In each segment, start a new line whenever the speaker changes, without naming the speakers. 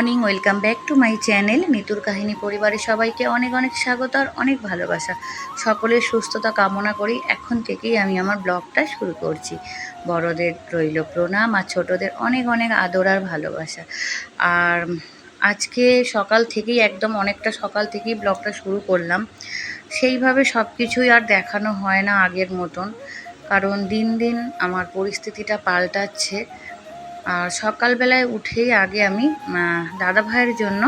Morning, welcome back to my channel. মিতুর কাহিনী পরিবারের সবাইকে অনেক অনেক স্বাগত আর অনেক ভালোবাসা। সকলের সুস্থতা কামনা করি। এখন থেকেই আমি আমার ব্লগটা শুরু করছি। বড়দের রইল প্রণাম আর ছোটদের অনেক অনেক আদর আর ভালোবাসা। আর আজকে সকাল থেকেই, একদম অনেকটা সকাল থেকেই ব্লগটা শুরু করলাম। সেইভাবে সব কিছুই আর দেখানো হয় না আগের মতন। কারণ দিন দিন আমার পরিস্থিতিটা পাল্টাচ্ছে। সকালবেলায় উঠেই আগে আমি দাদা ভাইয়ের জন্য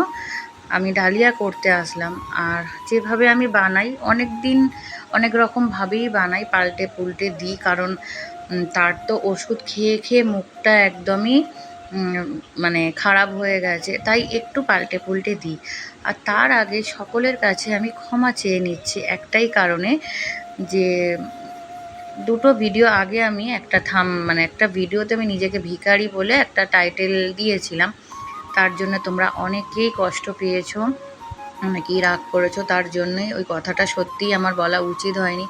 আমি ডালিয়া করতে আসলাম। আর যেভাবে আমি বানাই, অনেক দিন অনেক রকমভাবেই বানাই, পাল্টে পুল্টে দিই, কারণ তার তো ওষুধ খেয়ে খেয়ে মুখটা একদমই মানে খারাপ হয়ে গেছে, তাই একটু পাল্টে পুল্টে দিই। আর তার আগে সকলের কাছে আমি ক্ষমা চেয়ে নিচ্ছি একটাই কারণে যে দুটো ভিডিও আগে আমি একটা থাম মানে একটা ভিডিওতে আমি নিজেকে ভিখারি বলে একটা টাইটেল দিয়েছিলাম। তার জন্য তোমরা অনেকেই কষ্ট পেয়েছ। অনেকেই রাগ করেছ? তার জন্যই ওই কথাটা সত্যিই আমার বলা উচিত হয়নি।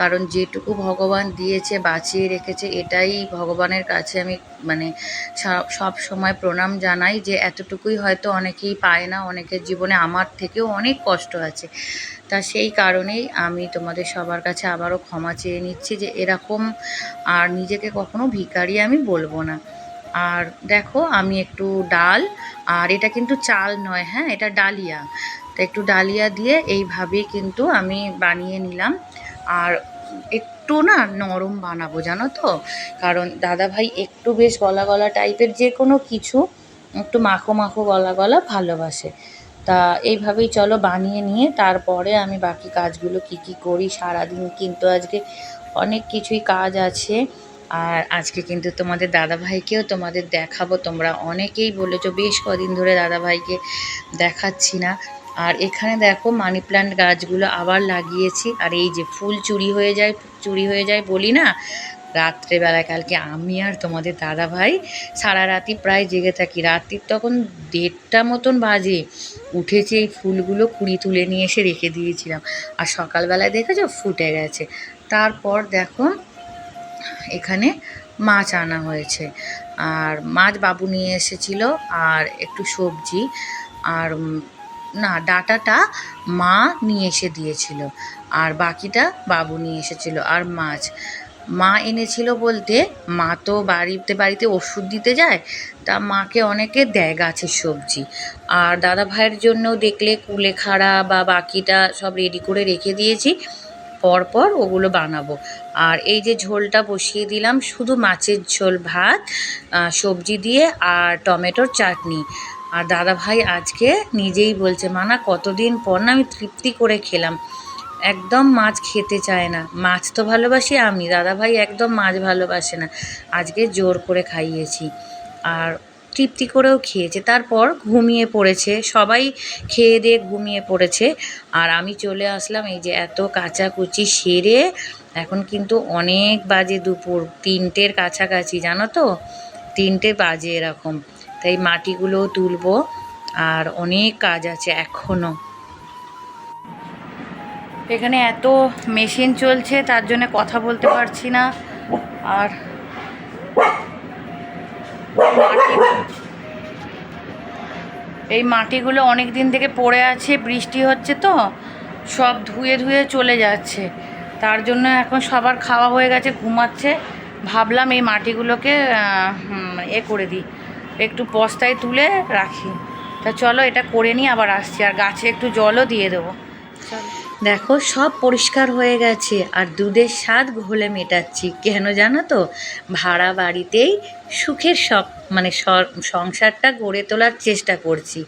কারণ যেটুকু ভগবান দিয়েছে, বাঁচিয়ে রেখেছে, এটাই ভগবানের কাছে আমি মানে সব সময় প্রণাম জানাই যে এতটুকুই হয়তো অনেকেই পায় না, অনেকের জীবনে আমার থেকেও অনেক কষ্ট আছে। তা সেই কারণেই আমি তোমাদের সবার কাছে আবারও ক্ষমা চেয়ে নিচ্ছি যে এরকম আর নিজেকে কখনো ভিখারি আমি বলব না। আর দেখো, আমি একটু ডাল, আর এটা কিন্তু চাল নয় হ্যাঁ? এটা ডালিয়া। তো একটু ডালিয়া দিয়ে এইভাবেই কিন্তু আমি বানিয়ে নিলাম। আর একটু না নরম বানাবো, জানো তো? কারণ দাদা ভাই একটু বেশ গলা গলা টাইপের যে কোনো কিছু একটু মাখো মাখো গলা গলা ভালোবাসে। তা এইভাবেই চলো বানিয়ে নিয়ে তারপরে আমি বাকি কাজগুলো কি কি করি, সারাদিন কিন্তু আজকে অনেক কিছুই কাজ আছে। আর আজকে কিন্তু তোমাদের দাদাভাইকেও তোমাদের দেখাবো, তোমরা অনেকেই বলেছ, বেশ কদিন ধরে দাদাভাইকে দেখাচ্ছি না। আর এখানে দেখো মানি প্ল্যান্ট গাছগুলো আবার লাগিয়েছি। আর এই যে ফুল চুরি হয়ে যায়, চুরি হয়ে যায় বলি না? রাত্রেবেলায়, কালকে আমি আর তোমাদের দাদা ভাই সারা রাতি প্রায় জেগে থাকি। রাত্রির তখন দেড়টা মতন বাজে। উঠেছে, এই ফুলগুলো কুড়ি তুলে নিয়ে এসে রেখে দিয়েছিলাম। আর সকালবেলায় দেখেছ? ফুটে গেছে। তারপর দেখো, এখানে মাছ আনা হয়েছে। আর মাছ বাবু নিয়ে এসেছিল, আর একটু সবজি, আর না, ডাটাটা মা নিয়ে এসে দিয়েছিল আর বাকিটা বাবু নিয়ে এসেছিল আর মাছ। মা এনেছিল বলতে মা তো বাড়িতে বাড়িতে ওষুধ দিতে যায়, তা মাকে অনেকে দেয় গাছের সবজি। আর দাদা ভাইয়ের জন্যও দেখলে কুলেখাড়া বা বাকিটা সব রেডি করে রেখে দিয়েছি, পরপর ওগুলো বানাবো। আর এই যে ঝোলটা বসিয়ে দিলাম, শুধু মাছের ঝোল, ভাত সবজি দিয়ে আর টমেটোর চাটনি। আর দাদা ভাই আজকে নিজেই বলছে মানা কতদিন পর না আমি তৃপ্তি করে খেলাম। একদম মাছ খেতে চায় না। মাছ তো ভালোবাসি আমি দাদা ভাই একদম মাছ ভালোবাসে না। আজকে জোর করে খাইয়েছি। আর তৃপ্তি করেও খেয়েছে। তারপর ঘুমিয়ে পড়েছে। সবাই খেয়ে দিয়ে ঘুমিয়ে পড়েছে। আর আমি চলে আসলাম এই যে এত কাচাকুচি সেরে। এখন কিন্তু অনেক বাজে দুপুর। তিনটের কাছাকাছি, জানো তো? তিনটে বাজে এরকম। তাই মাটিগুলোও তুলবো। আর অনেক কাজ আছে এখনও এখানে এত মেশিন চলছে, তার জন্য কথা বলতে পারছি না। আর এই মাটিগুলো অনেক দিন থেকে পড়ে আছে, বৃষ্টি হচ্ছে তো, সব ধুয়ে ধুয়ে চলে যাচ্ছে। তার জন্য এখন সবার খাওয়া হয়ে গেছে, ঘুমাচ্ছে। ভাবলাম এই মাটিগুলোকে এ করে দিই। একটু বস্তায় তুলে রাখি। তা চলো এটা করে নিই আবার আসছি, আর গাছে একটু জলও দিয়ে দেবো। দেখো, সব পরিষ্কার হয়ে গেছে, আর দুধের স্বাদ ঘোলে মেটাচ্ছি। কেন জানো তো? ভাড়া বাড়িতেই সুখের সব মানে সংসারটা গড়ে তোলার চেষ্টা করছি।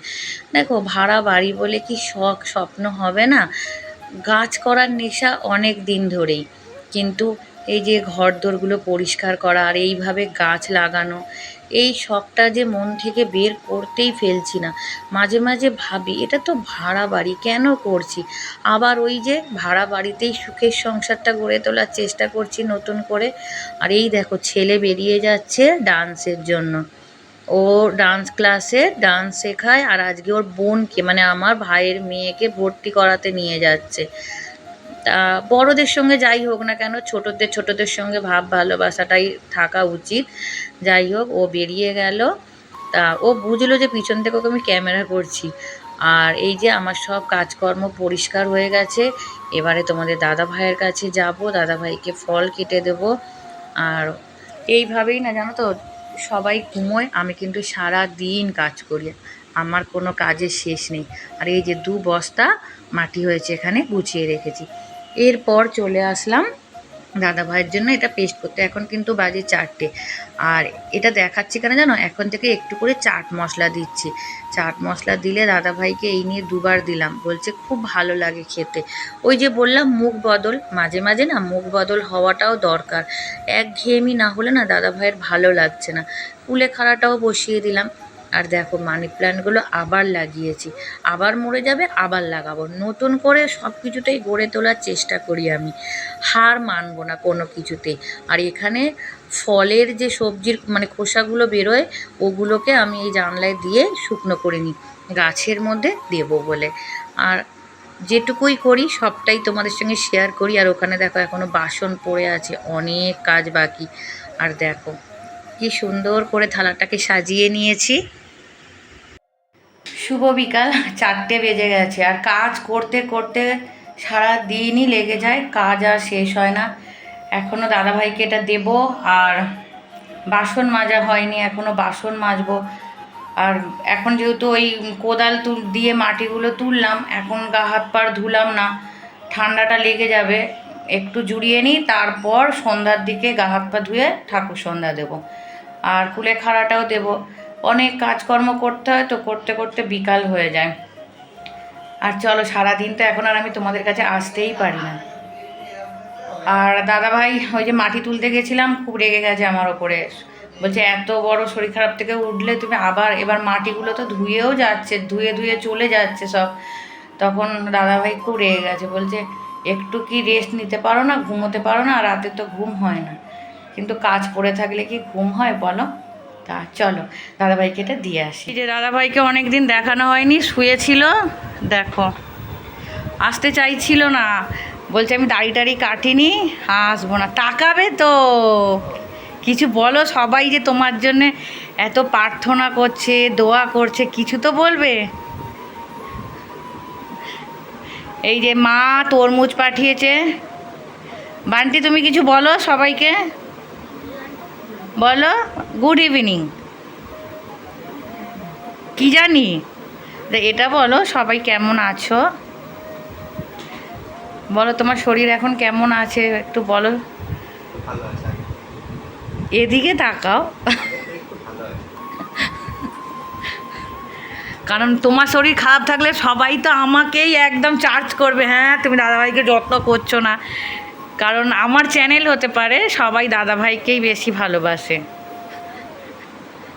দেখো, ভাড়া বাড়ি বলে কি শখ, স্বপ্ন হবে না? গাছ করার নেশা অনেক দিন ধরেই। কিন্তু এই যে ঘর দোরগুলো পরিষ্কার করা, আর এইভাবে গাছ লাগানো এই শখটা যে মন থেকে বের করতেই ফেলছি না। মাঝে মাঝে ভাবি, এটা তো ভাড়া বাড়ি, কেন করছি? আবার ওই যে ভাড়া বাড়িতেই সুখের সংসারটা গড়ে তোলার চেষ্টা করছি নতুন করে। আর এই দেখো, ছেলে বেরিয়ে যাচ্ছে ডান্সের জন্য। ও ডান্স ক্লাসে ডান্স শেখায় আর আজকে ওর বোনকে মানে আমার ভাইয়ের মেয়েকে ভর্তি করাতে নিয়ে যাচ্ছে। তা বড়দের সঙ্গে যাই হোক না কেন, ছোটদের ছোটদের সঙ্গে ভাব ভালোবাসাটাই থাকা উচিত। যাই হোক, ও বেরিয়ে গেল। তা ও বুঝলো যে পিছন থেকে ওকে আমি ক্যামেরা করছি। আর এই যে আমার সব কাজকর্ম পরিষ্কার হয়ে গেছে, এবারে তোমাদের দাদা ভাইয়ের কাছে যাব, দাদা ভাইকে ফল কেটে দেব। আর এইভাবেই না জানো তো, সবাই ঘুমোয়, আমি কিন্তু সারা দিন কাজ করি। আমার কোনো কাজের শেষ নেই। আর এই যে দু বস্তা মাটি হয়েছে এখানে গুছিয়ে রেখেছি। এরপর চলে আসলাম দাদা ভাইয়ের জন্য। এটা পেস্ট করতে। এখন কিন্তু বাজে চারটে। আর এটা দেখাচ্ছি কেন জানো? এখন থেকে একটু করে চাট মশলা দিচ্ছি। চাট মশলা দিলে দাদা ভাইকে এই নিয়ে দুবার দিলাম। বলছে খুব ভালো লাগে খেতে। ওই যে বললাম, মুখ বদল। মাঝে মাঝে না মুখ বদল হওয়াটাও দরকার। এক ঘেয়েমি না হলে না দাদা ভাইয়ের ভালো লাগছে না। কুলেখাড়াটাও বসিয়ে দিলাম। আর দেখো মানি প্ল্যান্টগুলো আবার লাগিয়েছি। আবার মরে যাবে, আবার লাগাবো। নতুন করে সব কিছুতেই গড়ে তোলার চেষ্টা করি আমি। হার মানবো না কোনো কিছুতে। আর এখানে ফলের যে সবজির মানে খোসাগুলো বেরোয়, ওগুলোকে আমি এই জানলায় দিয়ে শুকনো করে নিই গাছের মধ্যে দেবো বলে। আর যেটুকুই করি, সবটাই তোমাদের সঙ্গে শেয়ার করি। আর ওখানে দেখো এখনও বাসন পড়ে আছে, অনেক কাজ বাকি। আর দেখো কি সুন্দর করে থালাটাকে সাজিয়ে নিয়েছি। শুভ বিকাল, চারটে বেজে গেছে। আর কাজ করতে করতে সারা দিনই লেগে যায়, কাজ আর শেষ হয় না। এখনও দাদাভাইকে এটা দেব, আর বাসন মাজা হয়নি এখনও বাসন মাজবো। আর এখন যেহেতু ওই কোদাল তুল দিয়ে মাটিগুলো তুললাম, এখন গা হাত পার ধুলাম না। ঠান্ডাটা লেগে যাবে, একটু জুড়িয়ে নিই, তারপর সন্ধ্যার দিকে গা হাত পা ধুয়ে ঠাকুর সন্ধ্যা দেবো। আর কুলে খাড়াটাও দেব। অনেক কাজকর্ম করতে হয় তো করতে করতে বিকাল হয়ে যায়। আর চলো, সারাদিন তো এখন আর আমি তোমাদের কাছে আসতেই পারি না। আর দাদাভাই, ওই যে মাটি তুলতে গেছিলাম, খুব রেগে গেছে আমার ওপরে। বলছে, এত বড় শরীর খারাপ থেকে উঠলে তুমি আবার এবার মাটিগুলো তো ধুয়েও যাচ্ছে, ধুয়ে ধুয়ে চলে যাচ্ছে সব। তখন দাদাভাই খুব রেগে গেছে, বলছে, একটু কি রেস্ট নিতে পারো না, ঘুমোতে পারো না রাতে তো ঘুম হয় না। কিন্তু কাজ পড়ে থাকলে কি ঘুম হয় বলো? তা চলো, দাদাভাইকে এটা দিয়ে আসি। যে দাদাভাইকে অনেক দিন দেখানো হয়নি, শুয়েছিল, দেখো। আসতে চাইছিল না, বলছে আমি দাড়ি টাড়ি কাটিনি, আসব না। তাকাবে তো। কিছু বলো সবাই যে তোমার জন্য এত প্রার্থনা করছে, দোয়া করছে, কিছু তো বলবে? এই যে মা তরমুজ পাঠিয়েছে। বান্টি, তুমি কিছু বলো সবাইকে? বলো গুড ইভিনিং কি জানি? তা এটা বলো সবাই কেমন আছো? বলো তোমার শরীর এখন কেমন আছে? একটু বলো। এদিকে তাকাও। কারণ তোমার শরীর খারাপ থাকলে সবাই তো আমাকেই একদম চার্জ করবে। হ্যাঁ তুমি দাদাভাইকে যত্ন করছ না। কারণ আমার চ্যানেল হতে পারে সবাই দাদাভাইকেই বেশি ভালোবাসে।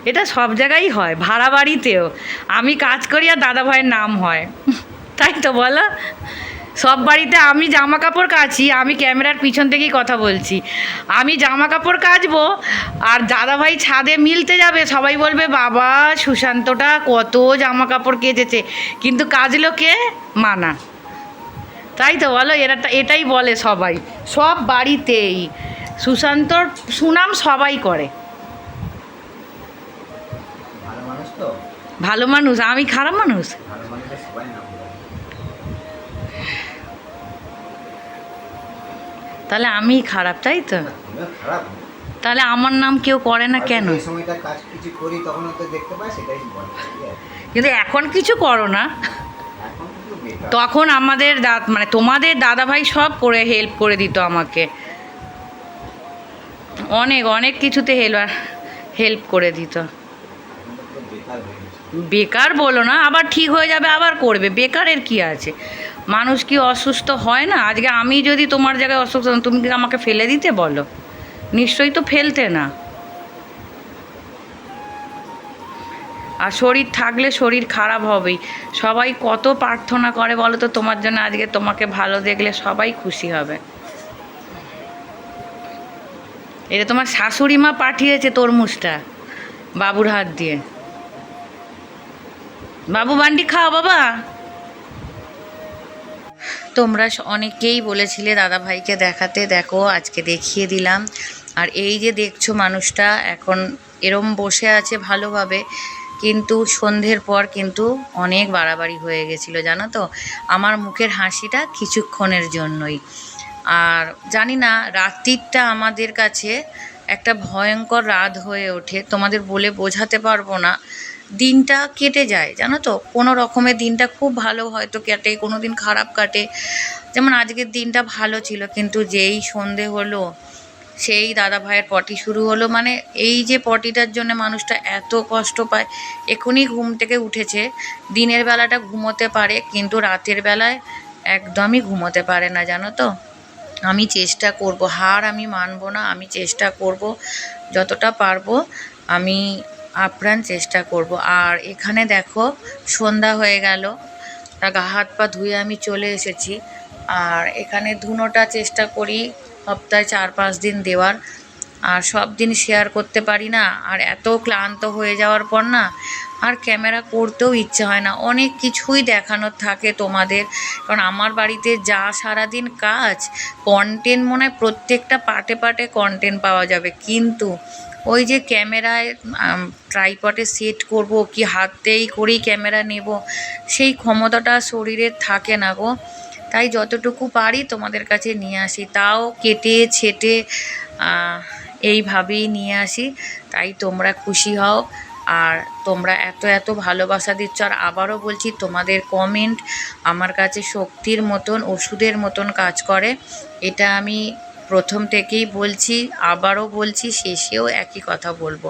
এটা সব জায়গায় হয়, ভাড়া বাড়িতেও। আমি কাজ করি আর দাদাভাইয়ের নাম হয়। তাই তো বলো? সব বাড়িতে আমি জামা কাপড় কাচি, আমি ক্যামেরার পিছন থেকেই কথা বলছি। আমি জামা কাপড় কাচবো আর দাদাভাই ছাদে মিলতে যাবে, সবাই বলবে, বাবা, সুশান্তটা কত জামা কাপড় কেচেছে। কিন্তু কাজলো কে? মানা। তাই তো বলো এরা এটাই বলে সবাই। সব বাড়িতেই। সুশান্তর সুনাম সবাই করে।
ভালো মানুষ
আমি খারাপ মানুষ? তাহলে আমি খারাপ তাই তো। তাহলে আমার নাম কেউ করে না কেন? কিন্তু এখন কিছু করো না। তখন আমাদের দা- মানে তোমাদের দাদাভাই সব করে হেল্প করে দিত আমাকে। অনেক অনেক কিছুতে হেল্প হেল্প করে দিত।
বেকার
বলো না, আবার ঠিক হয়ে যাবে, আবার করবে। বেকারের কি আছে? মানুষ কি অসুস্থ হয় না? আজকে আমি যদি তোমার জায়গায় অসুস্থ, তুমি কি আমাকে ফেলে দিতে বলো? নিশ্চয়ই তো ফেলতে না। আর শরীর থাকলে শরীর খারাপ হবেই। সবাই কত প্রার্থনা করে বলো তো, তোমার জন্য আজকে তোমাকে ভালো দেখলে সবাই খুশি হবে। এটা তোমার শাশুড়ি মা পাঠিয়েছে তরমুজটা বাবুর হাত দিয়ে। বাবু, বান্ডি খাও বাবা। তোমরা অনেকেই বলেছিলে দাদা ভাইকে দেখাতে, দেখো আজকে দেখিয়ে দিলাম। আর এই যে দেখছ মানুষটা এখন এরম বসে আছে ভালোভাবে। কিন্তু সন্ধ্যের পর কিন্তু অনেক বাড়াবাড়ি হয়ে গেছিল, জানো তো? আমার মুখের হাসিটা কিছুক্ষণের জন্যই। আর জানি না, রাত্রিটা আমাদের কাছে একটা ভয়ঙ্কর রাত হয়ে ওঠে, তোমাদের বলে বোঝাতে পারব না। দিনটা কেটে যায়, জানো তো? কোনো রকমের দিনটা খুব ভালো হয়তো কাটে, কোনো দিন খারাপ কাটে। যেমন আজকের দিনটা ভালো ছিল, কিন্তু যেই সন্ধে হলো সেই দাদা ভাইয়ের পটি শুরু হলো। মানে এই যে পটিটার জন্য মানুষটা এত কষ্ট পায়, এখনই ঘুম থেকে উঠেছে। দিনের বেলাটা ঘুমোতে পারে, কিন্তু রাতের বেলায় একদমই ঘুমোতে পারে না, জানো তো? আমি চেষ্টা করব, হার আমি মানবো না, আমি চেষ্টা করব, যতটা পারব আমি আপ্রাণ চেষ্টা করব। আর এখানে দেখো, সন্ধ্যা হয়ে গেল তা গা হাত পা ধুয়ে আমি চলে এসেছি। আর এখানে ধুনোটা চেষ্টা করি সপ্তাহে চার পাঁচ দিন দেওয়ার। আর সব দিন শেয়ার করতে পারি না। আর এত ক্লান্ত হয়ে যাওয়ার পর না, আর ক্যামেরা করতেও ইচ্ছে হয় না। অনেক কিছুই দেখানোর থাকে তোমাদের। কারণ আমার বাড়িতে যা সারাদিন কাজ কন্টেন্ট মনে হয় প্রত্যেকটা পার্টে পার্টে কন্টেন্ট পাওয়া যাবে। কিন্তু ওই যে ক্যামেরায় ট্রাইপটে সেট করব, কি হাতেই করেই ক্যামেরা নেব, সেই ক্ষমতাটা শরীরের থাকে না গো। তাই যতটুকু পারি তোমাদের কাছে নিয়ে আসি। তাও কেটে, ছেটে এইভাবেই নিয়ে আসি। তাই তোমরা খুশি হও। আর তোমরা এত এত ভালোবাসা দিচ্ছ। আর আবারও বলছি, তোমাদের কমেন্ট আমার কাছে শক্তির মতন, ওষুধের মতন কাজ করে। এটা আমি প্রথম থেকেই বলছি, আবারও বলছি, শেষেও একই কথা বলব।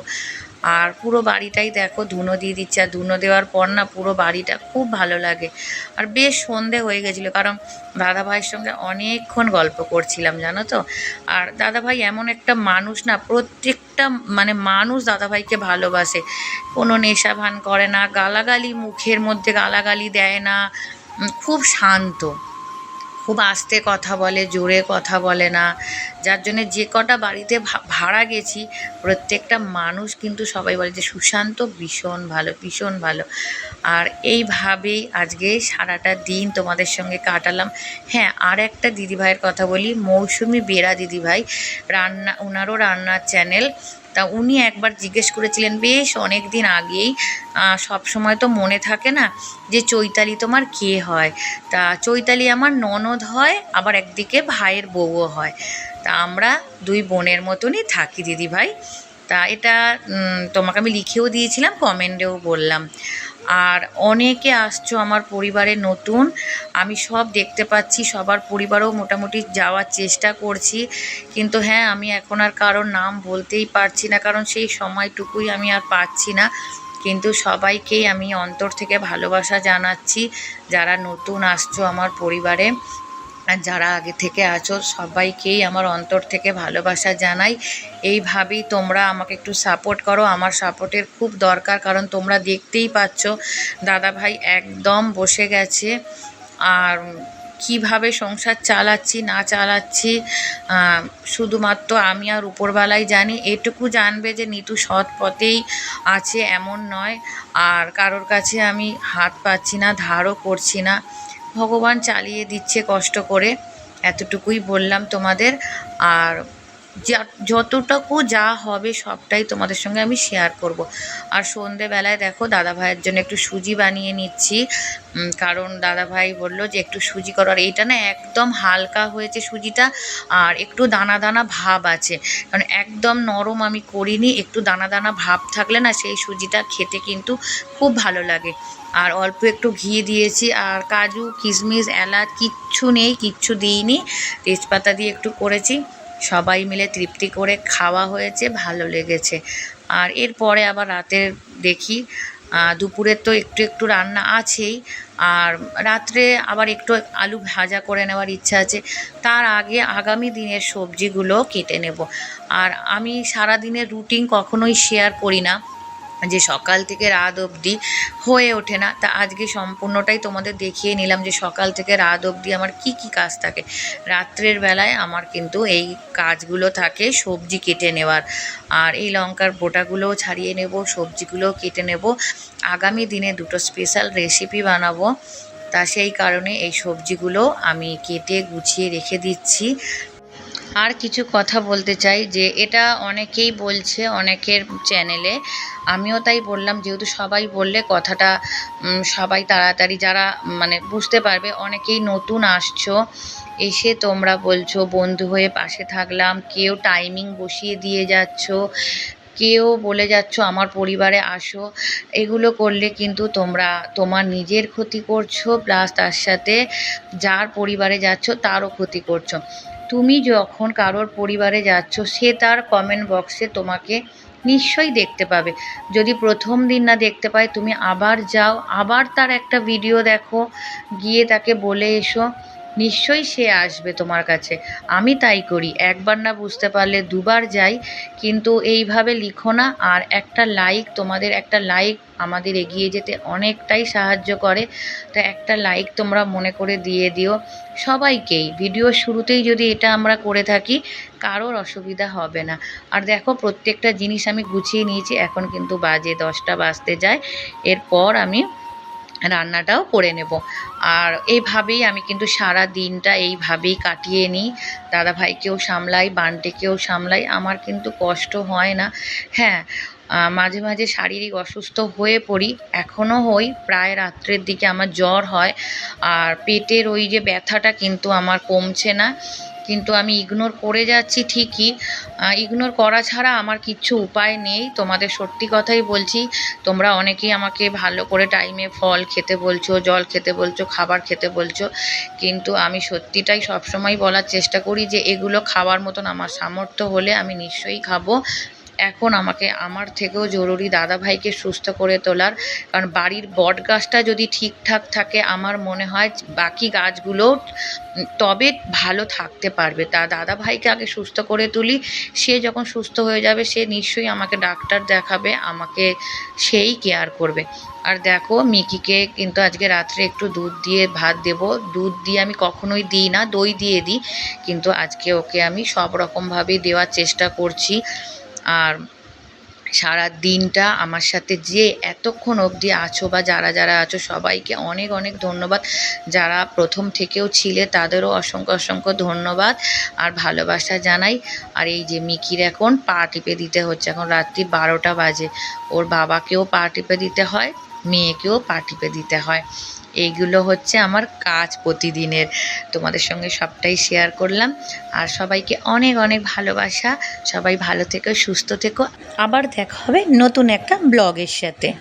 আর পুরো বাড়িটাই দেখো, ধুনো দিয়ে দিচ্ছে। আর ধুনো দেওয়ার পর না পুরো বাড়িটা খুব ভালো লাগে। আর বেশ সন্ধে হয়ে গেছিল, কারণ দাদা ভাইয়ের সঙ্গে অনেকক্ষণ গল্প করছিলাম, জানো তো? আর দাদা ভাই এমন একটা মানুষ না, প্রত্যেকটা মানে মানুষ দাদা ভাইকে ভালোবাসে। কোনো নেশা ভান করে না, গালাগালি মুখের মধ্যে গালাগালি দেয় না খুব শান্ত। খুব আস্তে কথা বলে, জোরে কথা বলে না। যার জন্য যে কটা বাড়িতে ভাড়া গেছি, প্রত্যেকটা মানুষ কিন্তু সবাই বলে যে, সুশান্ত ভীষণ ভালো ভীষণ ভালো। আর এইভাবেই আজকে সারাটা দিন তোমাদের সঙ্গে কাটালাম। হ্যাঁ আর একটা দিদিভাইয়ের কথা বলি, মৌসুমি বেরা দিদিভাই, রান্না ওনারও রান্নার চ্যানেল তা উনি একবার জিজ্ঞেস করেছিলেন, বেশ অনেক দিন আগেই সব সময় তো মনে থাকে না যে চৈতালি তোমার কে হয়? তা চৈতালি আমার ননদ হয়, আবার একদিকে ভাইয়ের বউও হয়। তা আমরা দুই বোনের মতনই থাকি দিদি ভাই তা এটা তোমাকে আমি লিখেও দিয়েছিলাম কমেন্টেও বললাম। আর অনেকে আসছো আমার পরিবারে নতুন। আমি সব দেখতে পাচ্ছি, সবার পরিবারও মোটামুটি যাওয়ার চেষ্টা করছি। কিন্তু হ্যাঁ আমি এখন আর কারোর নাম বলতেই পারছি না, কারণ সেই সময়টুকুই আমি আর পাচ্ছি না। কিন্তু সবাইকেই আমি অন্তর থেকে ভালোবাসা জানাচ্ছি, যারা নতুন আসছো আমার পরিবারে। আর যারা আগে থেকে আছো, সবাইকেই আমার অন্তর থেকে ভালোবাসা জানাই। এইভাবেই তোমরা আমাকে একটু সাপোর্ট করো। আমার সাপোর্টের খুব দরকার, কারণ তোমরা দেখতেই পাচ্ছ দাদা ভাই একদম বসে গেছে। আর কীভাবে সংসার চালাচ্ছি, না চালাচ্ছি শুধুমাত্র আমি আর উপরবেলায় জানি। এটুকু জানবে যে নিতু সৎ পথেই আছে, এমন নয়। আর কারোর কাছে আমি হাত পাচ্ছি না, ধারও করছি না। ভগবান চালিয়ে দিচ্ছে কষ্ট করে এতটুকুই বললাম তোমাদের। আর যতটুকু যা হবে সবটাই তোমাদের সঙ্গে আমি শেয়ার করব। আর সন্ধেবেলায় দেখো দাদা ভাইয়ের জন্য একটু সুজি বানিয়ে নিচ্ছি। কারণ দাদা ভাই বলল যে একটু সুজি করো। আর এইটা না একদম হালকা হয়েছে সুজিটা, আর একটু দানা দানা ভাব আছে। কারণ একদম নরম আমি করিনি, একটু দানা দানা ভাব থাকলে না সেই সুজিটা খেতে কিন্তু খুব ভালো লাগে। আর অল্প একটু ঘি দিয়েছি, আর কাজু, কিশমিশ, এলাচ কিচ্ছু নেই, কিচ্ছু দিইনি। তেজপাতা দিয়ে একটু করেছি। সবাই মিলে তৃপ্তি করে খাওয়া হয়েছে, ভালো লেগেছে। আর এরপরে আবার রাতের দেখি দুপুরে দুপুরের তো একটু একটু রান্না আছেই, আর রাত্রে আবার একটু আলু ভাজা করে নেওয়ার ইচ্ছা আছে। তার আগে আগামী দিনের সবজিগুলো কেটে নেব। আর আমি সারা দিনের রুটিন কখনোই শেয়ার করি না। যে সকাল থেকে রাত অবধি হয়ে ওঠে না, তা আজকে সম্পূর্ণটাই তোমাদের দেখিয়ে নিলাম যে সকাল থেকে রাত অবধি আমার কি কি কাজ থাকে। রাত্রের বেলায় আমার কিন্তু এই কাজগুলো থাকে সবজি কেটে নেওয়ার। আর এই লঙ্কার বোটাগুলোও ছাড়িয়ে নেব, সবজিগুলোও কেটে নেব। আগামী দিনে দুটো স্পেশাল রেসিপি বানাবো। তা সেই কারণে এই সবজিগুলো আমি কেটে গুছিয়ে রেখে দিচ্ছি। আর কিছু কথা বলতে চাই যে এটা অনেকেই বলছে অনেকের চ্যানেলে আমিও তাই বললাম, যেহেতু সবাই বললে কথাটা সবাই তাড়াতাড়ি যারা মানে বুঝতে পারবে, অনেকেই নতুন আসছো, এসে তোমরা বলছো, বন্ধু হয়ে পাশে থাকলাম, কেউ টাইমিং বসিয়ে দিয়ে যাচ্ছ, কেউ বলে যাচ্ছ, আমার পরিবারে আসো। এগুলো করলে কিন্তু তোমরা, তোমার নিজের ক্ষতি করছ প্লাস তার সাথে যার পরিবারে যাচ্ছ, তারও ক্ষতি করছ। তুমি যখন কারোর পরিবারে যাচ্ছ, সে তার কমেন্ট বক্সে তোমাকে নিশ্চয়ই দেখতে পাবে। যদি প্রথম দিন না দেখতে পায়, তুমি আবার যাও, আবার তার একটা ভিডিও দেখো, গিয়ে তাকে বলে এসো। নিশ্চয়ই সে আসবে তোমার কাছে। আমি তাই করি। একবার না বুঝতে পারলে দুবার যাই, কিন্তু এইভাবে লিখো না। আর একটা লাইক তোমাদের একটা লাইক আমাদের এগিয়ে যেতে অনেকটাই সাহায্য করে। তো একটা লাইক তোমরা মনে করে দিয়ে দিও সবাইকেই। ভিডিও শুরুতেই যদি এটা আমরা করে থাকি, কারোর অসুবিধা হবে না। আর দেখো, প্রত্যেকটা জিনিস আমি গুছিয়ে নিয়েছি। এখন কিন্তু বাজে দশটা বাজতে যায়। এরপর আমি রান্নাটাও করে নেব। আর এইভাবেই আমি কিন্তু সারা দিনটা এইভাবেই কাটিয়ে নিই। দাদাভাইকেও সামলাই, বান্টিকেও সামলাই। আমার কিন্তু কষ্ট হয় না। হ্যাঁ মাঝে মাঝে শারীরিক অসুস্থ হয়ে পড়ি। এখনও হই, প্রায় রাত্রের দিকে আমার জ্বর হয়। আর পেটের ওই যে ব্যথাটা কিন্তু আমার কমছে না। কিন্তু আমি ইগনোর করে যাচ্ছি ঠিকই। ইগনোর করা ছাড়া আমার কিচ্ছু উপায় নেই। তোমাদের সত্যি কথাই বলছি, তোমরা অনেকেই আমাকে ভালো করে টাইমে ফল খেতে বলছো, জল খেতে বলছো, খাবার খেতে বলছো। কিন্তু আমি সত্যিটাই সবসময় বলার চেষ্টা করি যে, এগুলো খাওয়ার মতন আমার সামর্থ্য হলে আমি নিশ্চয়ই খাব। এখন আমাকে, আমার থেকেও জরুরি দাদাভাইকে সুস্থ করে তোলার। কারণ বাড়ির বট গাছটা যদি ঠিকঠাক থাকে, আমার মনে হয় বাকি গাছগুলো তবে ভালো থাকতে পারবে। তা দাদাভাইকে আগে সুস্থ করে তুলি। সে যখন সুস্থ হয়ে যাবে, সে নিশ্চয়ই আমাকে ডাক্তার দেখাবে, আমাকে সেই কেয়ার করবে। আর দেখো, মিকিকে কিন্তু আজকে রাত্রে একটু দুধ দিয়ে ভাত দেব। দুধ দিয়ে আমি কখনোই দিই না, দই দিয়ে দিই। কিন্তু আজকে ওকে আমি সব রকমভাবেই দেওয়ার চেষ্টা করছি। আর সারা দিনটা আমার সাথে যে এতক্ষণ অবধি আছো বা যারা যারা আছো, সবাইকে অনেক অনেক ধন্যবাদ। যারা প্রথম থেকেও ছিলে, তাদেরও অসংখ্য অসংখ্য ধন্যবাদ আর ভালোবাসা জানাই। আর এই যে মিকির এখন পা টিপে দিতে হচ্ছে, এখন রাত্রি বারোটা বাজে। ওর বাবাকেও পা টিপে দিতে হয়, মেয়েকেও পা টিপে দিতে হয়। এইগুলো হচ্ছে আমার কাজ প্রতিদিনের। তোমাদের সঙ্গে সবটাই শেয়ার করলাম। আর সবাইকে অনেক অনেক ভালোবাসা। সবাই ভালো থেকো, সুস্থ থেকো। আবার দেখা হবে নতুন একটা ব্লগের সাথে।